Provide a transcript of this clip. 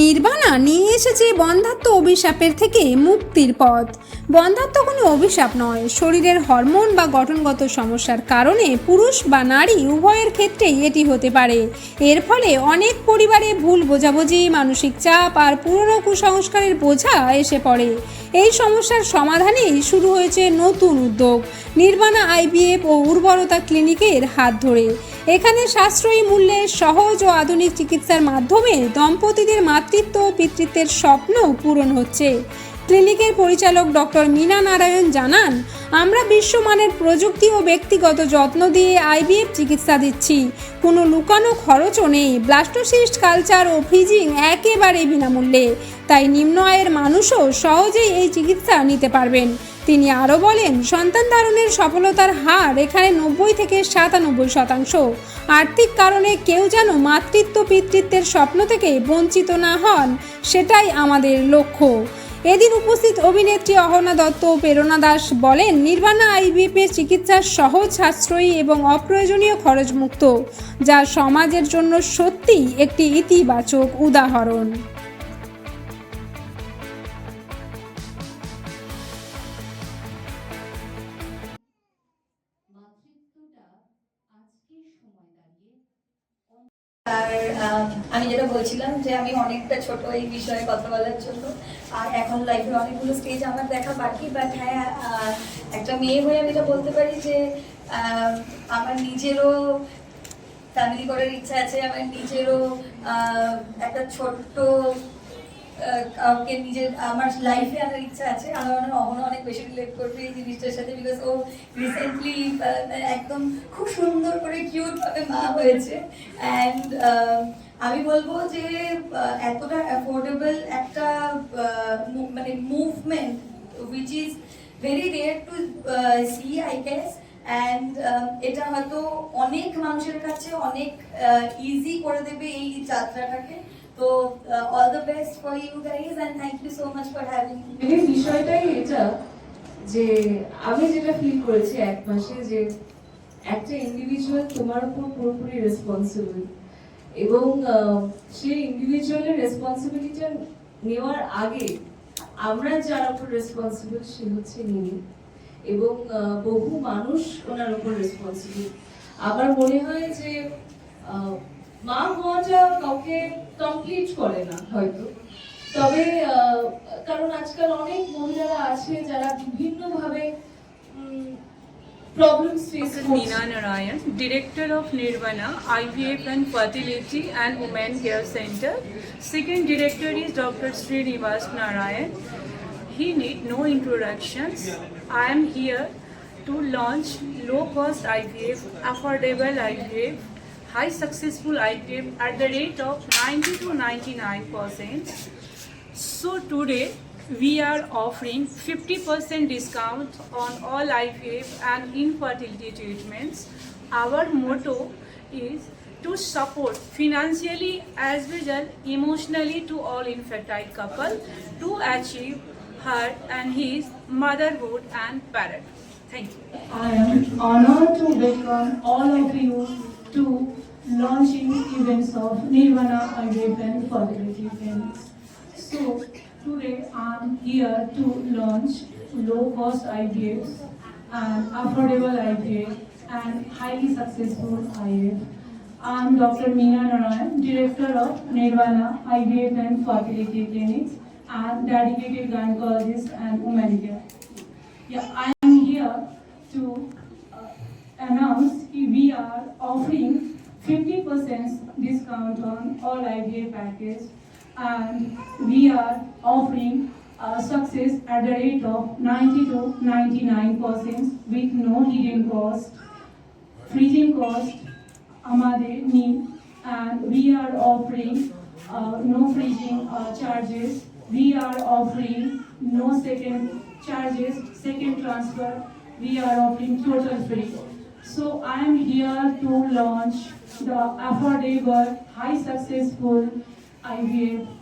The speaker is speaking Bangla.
নির্বাণা নিয়ে এসেছে বন্ধাত্ম অভিশাপের থেকে মুক্তির পথ। বন্ধাত্ম কোনো অভিশাপ নয়, শরীরের হরমোন বা গঠনগত সমস্যার কারণে পুরুষ বা নারী উভয়ের ক্ষেত্রেই এটি হতে পারে। এর ফলে অনেক পরিবারে ভুল বোঝাবুঝি, মানসিক চাপ আর পুরনো কুসংস্কারের বোঝা এসে পড়ে। এই সমস্যার সমাধানেই শুরু হয়েছে নতুন উদ্যোগ। নির্বাণা আইবিএফ ও উর্বরতা ক্লিনিকের হাত ধরে। এখানে সাশ্রয়ী মূল্যে সহজ ও আধুনিক চিকিৎসার মাধ্যমে দম্পতিদের মাতৃত্ব ও পিতৃত্বের স্বপ্ন পূরণ হচ্ছে। ক্লিনিকের পরিচালক ডক্টর মীনা নারায়ণ জানান, আমরা বিশ্বমানের প্রযুক্তি ও ব্যক্তিগত যত্ন দিয়ে আইবিএফ চিকিৎসা দিচ্ছি। কোনো লুকানো খরচও নেই। ব্লাস্টোসিস্ট কালচার ও ফ্রিজিং একেবারে বিনামূল্যে। তাই নিম্ন আয়ের মানুষও সহজেই এই চিকিৎসা নিতে পারবেন। তিনি আরও বলেন, সন্তান ধারণের সফলতার হার এখানে নব্বই থেকে সাতানব্বই শতাংশ। আর্থিক কারণে কেউ যেন মাতৃত্ব পিতৃত্বের স্বপ্ন থেকে বঞ্চিত না হন, সেটাই আমাদের লক্ষ্য। এদিন উপস্থিত অভিনেত্রী অহনা দত্ত ও প্রেরণা দাস বলেন, নির্বাণা আইভিএফের চিকিৎসা সহজ, সাশ্রয়ী এবং অপ্রয়োজনীয় খরচমুক্ত, যা সমাজের জন্য সত্যিই একটি ইতিবাচক উদাহরণ। আমি যেটা বলছিলাম যে আমি অনেকটা ছোট এই বিষয়ে কথা বলার জন্য। আর এখন লাইফে অনেকগুলো স্টেজ আমার দেখা বাকি বাট হ্যাঁ একটা মেয়ে হয়ে আমি এটা বলতে পারি যে আমার নিজেরও ফ্যামিলি করার ইচ্ছা আছে, আমার নিজেরও একটা ছোট্ট কাউকে নিজের, আমার লাইফে আনার ইচ্ছা আছে। আমার মনে অহনা অনেক বেশি রিলেট করবে এই জিনিসটার সাথে বিকজ ও রিসেন্টলি একদম খুব সুন্দর করে কিউট ভাবে মা হয়েছে। অ্যান্ড আমি বলব যে এতটা অ্যাফোর্ডেবল একটা মানে movement which is very rare to see I guess and এটা হয়তো অনেক মানুষের কাছে অনেক ইজি করে দেবে এই যাত্রাটাকে। তো all the best for you guys and thank you so much for having বিষয়টাই এটা যে, আমি যেটা ফিল করেছি এক মাসে যে, একটা ইন্ডিভিজুয়াল তোমার উপর পুরোপুরি রেসপন্সিবল এবং সেই ইন্ডিভিজুয়ালের রেসপন্সিবিলিটি নেওয়ার আগে আমরা যার উপর রেসপন্সিবল সে হচ্ছে নিনি। এবং বহু মানুষ ওনার উপর রেসপন্সিবল আমার মনে হয় যে মা হওয়াটা কাউকে কমপ্লিট করে না হয়তো। তবে কারণ আজকাল অনেক মহিলারা আছে যারা বিভিন্নভাবে Problems is Meena Narayan, Director of Nirvana, IVF and Fertility and Women Care Center. Second Director is Dr. Sri Nivas Narayan. He need no introductions. I am here to launch low-cost IVF, affordable IVF, high successful IVF at the rate of 90 to 99%. So today, we are offering 50% discount on all IVF and infertility treatments. Our motto is to support financially as well as emotionally to all infertile couple to achieve her and his motherhood and parenthood. Thank you. I am honored to welcome all of you to launching events of Nirvana IVF and fertility clinics. So today I'm here to launch low cost IVF and affordable IVF and highly successful IVF. I'm Dr. Meena Narayan, Director of Nirvana IVF and Fertility Clinics and dedicated gynecologist and women care. Yeah, I am here to uh, announce that we are offering 50% discount on all IVA package and we are offering uh, success at the rate of 90 to 99% with no hidden cost, freezing cost, আমাদের need and we are offering uh, no freezing uh, charges. We are offering no second charges, second transfer. We are offering total free. So I am here to launch the affordable, high successful IVF